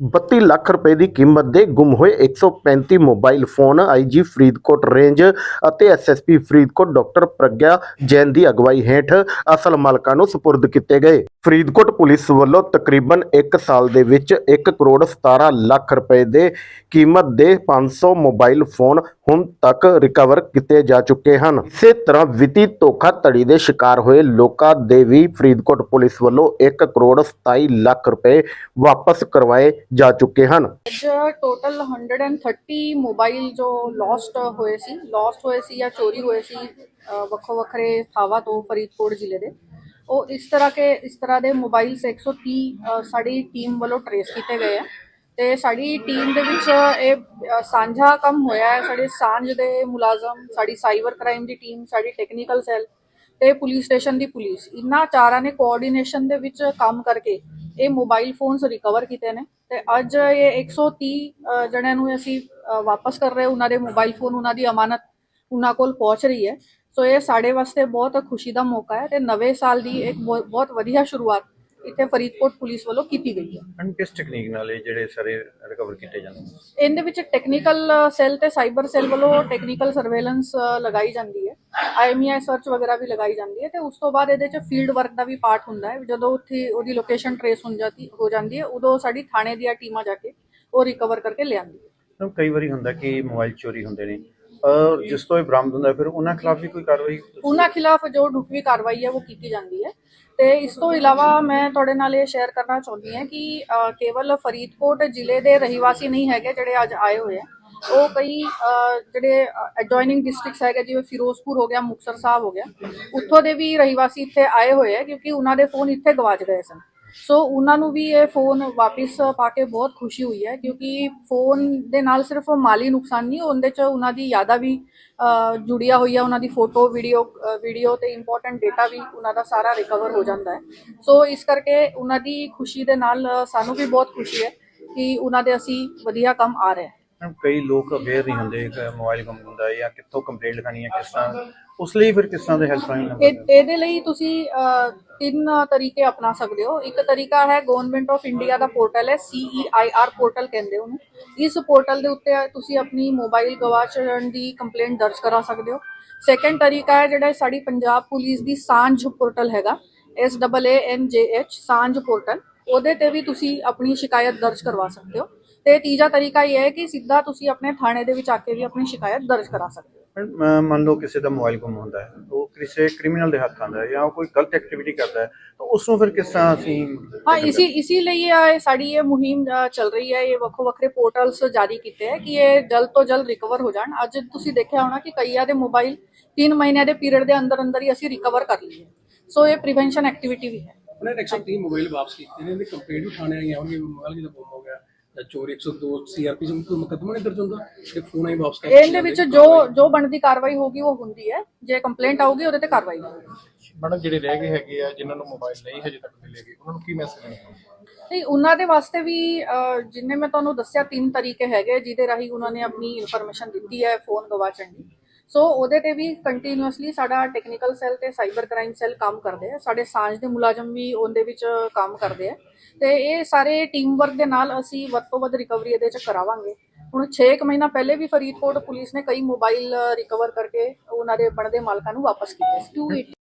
32 ਲੱਖ ਰੁਪਏ ਦੀ ਕੀਮਤ ਦੇ ਗੁੰਮ ਹੋਏ 135 mobile phone IG Faridkot range ਅਤੇ ਐਸਐਸਪੀ ਫਰੀਦਕੋਟ ਡਾਕਟਰ ਪ੍ਰਗਿਆ ਜੈਨ ਦੀ ਅਗਵਾਈ ਹੇਠ ਅਸਲ ਮਾਲਕਾਂ ਨੂੰ ਸਪੁਰਦ ਕੀਤੇ ਗਏ। ਫਰੀਦਕੋਟ ਪੁਲਿਸ ਵੱਲੋਂ ਤਕਰੀਬਨ 1 ਸਾਲ ਦੇ ਵਿੱਚ 1 ਕਰੋੜ 17 ਲੱਖ ਰੁਪਏ ਦੇ ਕੀਮਤ ਦੇ 500 ਮੋਬਾਈਲ ਫੋਨ ਹੁਣ ਤੱਕ ਰਿਕਵਰ ਕੀਤੇ ਜਾ ਚੁੱਕੇ ਹਨ। ਇਸੇ ਤਰ੍ਹਾਂ ਵਿੱਤੀ ਧੋਖਾਧੜੀ ਦੇ ਸ਼ਿਕਾਰ ਹੋਏ ਲੋਕਾਂ ਦੇ ਵੀ ਫਰੀਦਕੋਟ ਪੁਲਿਸ ਵੱਲੋਂ 1 ਕਰੋੜ 27 ਲੱਖ ਰੁਪਏ ਵਾਪਸ ਕਰਵਾਏ ਜਾ ਚੁੱਕੇ ਹਨ। ਅੱਜ ਟੋਟਲ 130 ਮੋਬਾਈਲ ਜੋ ਲੋਸਟ ਹੋਏ ਸੀ ਲੋਸਟ ਹੋਏ ਸੀ ਜਾਂ ਚੋਰੀ ਹੋਏ ਸੀ ਵੱਖੋ ਵੱਖਰੇ ਥਾਵਾਂ ਤੋਂ ਫਰੀਦਕੋਟ ਜ਼ਿਲ੍ਹੇ ਦੇ। ਉਹ ਇਸ ਤਰ੍ਹਾਂ ਕੇ, ਇਸ ਤਰ੍ਹਾਂ ਦੇ ਮੋਬਾਈਲਸ 130 ਸਾਡੀ ਟੀਮ ਵੱਲੋਂ ਟਰੇਸ ਕੀਤੇ ਗਏ ਆ। ਤੇ ਸਾਡੀ ਟੀਮ ਦੇ ਵਿੱਚ ਇਹ ਸਾਂਝਾ ਕੰਮ ਹੋਇਆ ਹੈ। ਸਾਡੇ ਸਾਂਝ ਦੇ ਮੁਲਾਜ਼ਮ ਸਾਡੀ ਸਾਈਬਰ ਕ੍ਰਾਈਮ ਦੀ ਟੀਮ ਸਾਡੀ ਟੈਕਨੀਕਲ ਸੈੱਲ ਤੇ ਪੁਲਿਸ ਸਟੇਸ਼ਨ ਦੀ ਪੁਲਿਸ ਇਹਨਾਂ ਚਾਰਾਂ ਨੇ ਕੋਆਰਡੀਨੇਸ਼ਨ ਦੇ ਵਿੱਚ ਕੰਮ ਕਰਕੇ ਇਹ ਮੋਬਾਈਲ ਫੋਨਸ ਰਿਕਵਰ ਕੀਤੇ ਨੇ ਤੇ ਅੱਜ ਇਹ 130 ਅ, ਜਣਿਆਂ ਨੂੰ ਅਸੀਂ ਵਾਪਸ ਕਰ ਰਹੇ ਉਹਨਾਂ ਦੇ ਮੋਬਾਈਲ ਫੋਨ ਉਹਨਾਂ ਦੀ ਅਮਾਨਤ ਉਹਨਾਂ ਕੋਲ ਪਹੁੰਚ ਰਹੀ ਹੈ। ਸੋ ਇਹ ਸਾਡੇ ਵਾਸਤੇ ਬਹੁਤ ਖੁਸ਼ੀ ਦਾ ਮੌਕਾ ਹੈ ਤੇ ਨਵੇਂ ਸਾਲ ਦੀ ਇੱਕ ਬਹੁ- ਬਹੁਤ ਵਧੀਆ ਸ਼ੁਰੂਆਤ ਇੱਥੇ ਫਰੀਦਕੋਟ ਪੁਲਿਸ ਵੱਲੋਂ ਕੀਤੀ ਗਈ ਹੈ। ਐਂਡ ਕਿਸ ਟੈਕਨੀਕ ਨਾਲ ਇਹ ਜਿਹੜੇ ਸਾਰੇ ਰਿਕਵਰ ਕੀਤੇ ਜਾਂਦੇ ਨੇ? ਇਹਦੇ ਵਿੱਚ ਟੈਕਨੀਕਲ ਸੈੱਲ ਤੇ ਸਾਈਬਰ ਸੈੱਲ ਵੱਲੋਂ ਟੈਕਨੀਕਲ ਸਰਵੇਲੈਂਸ ਲਗਾਈ ਜਾਂਦੀ ਹੈ। ਆਈਐਮਆਈ ਸਰਚ ਵਗੈਰਾ ਵੀ ਲਗਾਈ ਜਾਂਦੀ ਹੈ ਤੇ ਉਸ ਤੋਂ ਬਾਅਦ ਇਹਦੇ ਚ ਫੀਲਡ ਵਰਕ ਦਾ ਵੀ ਪਾਰਟ ਹੁੰਦਾ ਹੈ। ਜਦੋਂ ਉੱਥੇ ਉਹਦੀ ਲੋਕੇਸ਼ਨ ਟਰੇਸ ਹੋ ਜਾਂਦੀ ਹੋ ਜਾਂਦੀ ਹੈ ਉਦੋਂ ਸਾਡੀ ਥਾਣੇ ਦੀਆਂ ਟੀਮਾਂ ਜਾ ਕੇ ਉਹ ਰਿਕਵਰ ਕਰਕੇ ਲਿਆਂਦੀ ਹੈ। ਤਾਂ ਕਈ ਵਾਰੀ ਹੁੰਦਾ ਕਿ ਮੋਬਾਈਲ ਚੋਰੀ ਹੁੰਦੇ ਨੇ। ਅਹ ਜਿਸ ਤੋਂ ਇਹ ਬਰਾਮਦ ਹੁੰਦਾ ਫਿਰ ਉਹਨਾਂ ਖਿਲਾਫ ਵੀ ਕੋਈ ਕਾਰਵਾਈ ਉਹਨਾਂ ਖਿਲਾਫ ਜੋ ਢੁਕਵੀਂ ਕਾਰਵਾਈ ਹੈ ਉਹ ਕੀਤੀ ਜਾਂਦੀ ਹੈ। ਤੇ ਇਸ ਤੋਂ ਇਲਾਵਾ ਮੈਂ ਤੁਹਾਡੇ ਨਾਲ ਇਹ ਸ਼ੇਅਰ ਕਰਨਾ ਚਾਹੁੰਦੀ ਹਾਂ ਕਿ ਕੇਵਲ ਫਰੀਦਕੋਟ ਜ਼ਿਲ੍ਹੇ ਦੇ ਰਹਿਵਾਸੀ ਨਹੀਂ ਹੈਗੇ ਜਿਹੜੇ ਅੱਜ ਆਏ ਹੋਏ ਆ। ਉਹ ਕਈ ਜਿਹੜੇ ਐਡਜੋਇਨਿੰਗ ਡਿਸਟ੍ਰਿਕਟਸ ਹੈਗੇ, ਜਿਵੇਂ ਫਿਰੋਜ਼ਪੁਰ ਹੋ ਗਿਆ, ਮੁਕਤਸਰ ਸਾਹਿਬ ਹੋ ਗਿਆ, ਉੱਥੋਂ ਦੇ ਵੀ ਰਹਿਵਾਸੀ ਇੱਥੇ ਆਏ ਹੋਏ ਆ ਕਿਉਂਕਿ ਉਹਨਾਂ ਦੇ ਫੋਨ ਇੱਥੇ ਗਵਾਚ ਗਏ ਸਨ। ਸੋ ਉਹਨਾਂ ਨੂੰ ਵੀ ਇਹ ਫੋਨ ਵਾਪਿਸ ਪਾ ਕੇ ਬਹੁਤ ਖੁਸ਼ੀ ਹੋਈ ਹੈ ਕਿਉਂਕਿ ਫੋਨ ਦੇ ਨਾਲ ਸਿਰਫ ਮਾਲੀ ਨੁਕਸਾਨ ਨਹੀਂ ਉਹਦੇ ਚ ਉਹਨਾਂ ਦੀ ਯਾਦਾਂ ਵੀ ਜੁੜੀਆਂ ਹੋਈਆਂ ਉਹਨਾਂ ਦੀ ਫੋਟੋ ਵੀਡੀਓ ਵੀਡੀਓ ਤੇ ਇੰਪੋਰਟੈਂਟ ਡਾਟਾ ਵੀ ਉਹਨਾਂ ਦਾ ਸਾਰਾ ਰਿਕਵਰ ਹੋ ਜਾਂਦਾ ਹੈ। ਸੋ ਇਸ ਕਰਕੇ ਉਹਨਾਂ ਦੀ ਖੁਸ਼ੀ ਦੇ ਨਾਲ ਸਾਨੂੰ ਵੀ ਬਹੁਤ ਖੁਸ਼ੀ ਹੈ ਕਿ ਉਹਨਾਂ ਦੇ ਅਸੀਂ ਵਧੀਆ ਕੰਮ ਆ ਰਿਹਾ ਹੈ। ਕਈ ਲੋਕ ਅਵੇਅਰ ਨਹੀਂ ਹੁੰਦੇ ਕਿ ਮੋਬਾਈਲ ਗੁੰਮ ਹੁੰਦਾ ਹੈ ਜਾਂ ਕਿੱਥੋਂ ਕੰਪਲੇਂਟ ਲਿਖਾਣੀ ਹੈ ਕਿਸ ਤਰ੍ਹਾਂ ਉਸ ਲਈ ਫਿਰ ਕਿਸ ਤਰ੍ਹਾਂ ਦੇ ਹੈਲਪਲਾਈਨ ਇਹ ਇਹਦੇ ਲਈ ਤੁਸੀਂ ਤਿੰਨ ਤਰੀਕੇ ਅਪਣਾ ਸਕਦੇ ਹੋ। ਇੱਕ ਤਰੀਕਾ ਹੈ ਗਵਰਨਮੈਂਟ ਆਫ ਇੰਡੀਆ ਦਾ ਪੋਰਟਲ ਹੈ CEIR ਪੋਰਟਲ ਕਹਿੰਦੇ ਉਹਨੂੰ। ਇਸ ਪੋਰਟਲ ਦੇ ਉੱਤੇ ਤੁਸੀਂ ਆਪਣੀ ਮੋਬਾਈਲ ਗਵਾਚਣ ਦੀ ਕੰਪਲੇਂਟ ਦਰਜ ਕਰਾ ਸਕਦੇ ਹੋ। ਸੈਕੰਡ ਤਰੀਕਾ ਹੈ ਜਿਹੜਾ ਸਾਡੀ ਪੰਜਾਬ ਪੁਲਿਸ ਦੀ ਸਾਂਝ ਪੋਰਟਲ ਹੈਗਾ, S A N J H, Saanjh portal. ਉਹਦੇ ਤੇ ਵੀ ਤੁਸੀਂ ਆਪਣੀ ਸ਼ਿਕਾਇਤ ਦਰਜ ਕਰਵਾ ਸਕਦੇ ਹੋ। ਤੇ ਤੀਜਾ ਤਰੀਕਾ ਇਹ ਹੈ ਕਿ ਸਿੱਧਾ ਤੁਸੀਂ ਆਪਣੇ ਥਾਣੇ ਦੇ ਵਿੱਚ ਆ ਕੇ ਵੀ ਆਪਣੀ ਸ਼ਿਕਾਇਤ ਦਰਜ ਕਰਾ ਸਕਦੇ ਹੋ। ਮੰਨ ਲਓ ਕਿਸੇ ਦਾ ਮੋਬਾਈਲ ਗੁੰਮ ਹੁੰਦਾ ਹੈ ਉਹ ਕਿਸੇ ਕ੍ਰਿਮੀਨਲ ਦੇ ਹੱਥ ਆਉਂਦਾ ਹੈ ਜਾਂ ਉਹ ਕੋਈ ਗਲਤ ਐਕਟੀਵਿਟੀ ਕਰਦਾ ਹੈ ਤਾਂ ਉਸ ਨੂੰ ਫਿਰ ਕਿਸ ਤਰ੍ਹਾਂ ਅਸੀਂ ਹਾਂ ਇਸੀ ਇਸੀ ਲਈ ਇਹ ਸਾਡੀ ਇਹ ਮੁਹਿੰਮ ਅ, ਚੱਲ ਰਹੀ ਹੈ ਇਹ ਵੱਖੋ ਵੱਖਰੇ ਪੋਰਟਲਸ ਜਾਰੀ ਕੀਤੇ ਹੈ ਕਿ ਇਹ ਜਲਦ ਤੋਂ ਜਲਦ ਰਿਕਵਰ ਹੋ ਜਾਣ। ਅੱਜ ਤੁਸੀਂ ਦੇਖਿਆ ਹੋਣਾ ਕਿ ਕਈਆਂ ਦੇ ਮੋਬਾਈਲ 3 ਮਹੀਨਿਆਂ ਦੇ ਪੀਰੀਅਡ ਦੇ ਅੰਦਰ ਅੰਦਰ ਹੀ ਅਸੀਂ ਰਿਕਵਰ ਕਰ ਲਈਏ। ਸੋ ਇਹ ਪ੍ਰੀਵੈਂਸ਼ਨ ਐਕਟੀਵਿਟੀ ਵੀ ਹੈ। ਉਹਨੇ 130 ਮੋਬਾਈਲ ਵਾਪਸ ਕੀਤੇ ਨੇ ਇਹਦੀ ਕੰਪਲੇਂਟ ਵੀ ਥਾਣੇ ਆਈਆਂ ਹੋਣਗੀਆਂ ਵੀ ਮੋਬਾਈਲ ਕਿਤੇ ਗੁੰਮ ਹੋ ਚੋਰੀ 102 ਸੀਆਰਪੀ ਚ ਕੋਈ ਮੁਕੱਦਮਾ ਨਹੀਂ ਦਰਜ ਹੁੰਦਾ ਤੇ ਫੋਨ ਆਈ ਵਾਪਸ ਕਰ ਇਹਦੇ ਵਿੱਚ ਜੋ ਜੋ ਬਣਦੀ ਕਾਰਵਾਈ ਹੋਗੀ ਉਹ ਹੁੰਦੀ ਹੈ। ਜੇ ਕੰਪਲੇਂਟ ਆਊਗੀ ਉਹਦੇ ਤੇ ਕਾਰਵਾਈ ਹੋਊਗੀ। ਮੈਡਮ ਜਿਹੜੇ ਰਹਿ ਗਏ ਹੈਗੇ ਆ ਜਿਨ੍ਹਾਂ ਨੂੰ ਮੋਬਾਈਲ ਨਹੀਂ ਹਜੇ ਤੱਕ ਮਿਲੇਗੇ ਉਹਨਾਂ ਨੂੰ ਕੀ ਮੈਸੇਜ ਦੇਣਾ ਨਹੀਂ ਉਹਨਾਂ ਦੇ ਵਾਸਤੇ ਵੀ ਜਿੰਨੇ ਮੈਂ ਤੁਹਾਨੂੰ ਦੱਸਿਆ ਤਿੰਨ ਤਰੀਕੇ ਹੈਗੇ ਜਿਹਦੇ ਰਾਹੀਂ ਉਹਨਾਂ ਨੇ ਆਪਣੀ ਇਨਫੋਰਮੇਸ਼ਨ ਦਿੱਤੀ ਹੈ ਫੋਨ ਗਵਾਚਣ ਦੀ। ਸੋ ਉਹਦੇ ਤੇ ਵੀ ਕੰਟੀਨਿਊਸਲੀ ਸਾਡਾ ਟੈਕਨੀਕਲ ਸੈੱਲ ਤੇ ਸਾਈਬਰ ਕ੍ਰਾਈਮ ਸੈੱਲ ਕੰਮ ਕਰਦੇ ਆ। ਸਾਡੇ ਸਾਂਝ ਦੇ ਮੁਲਾਜ਼ਮ ਵੀ ਉਹਦੇ ਵਿੱਚ ਕੰਮ ਕਰਦੇ ਆ। ਤੇ ਇਹ ਸਾਰੇ ਟੀਮ ਵਰਕ ਦੇ ਨਾਲ ਅਸੀਂ ਵੱਧ ਤੋਂ ਵੱਧ ਰਿਕਵਰੀ ਇਹਦੇ ਚ ਕਰਾਵਾਂਗੇ। ਹੁਣ 6 ਮਹੀਨਾ ਪਹਿਲੇ ਵੀ ਫਰੀਦਕੋਟ ਪੁਲਿਸ ਨੇ ਕਈ ਮੋਬਾਈਲ ਰਿਕਵਰ ਕਰਕੇ ਉਹਨਾਂ ਦੇ ਬਣਦੇ ਮਾਲਕਾਂ ਨੂੰ ਵਾਪਸ ਕੀਤੇ ਸੀ।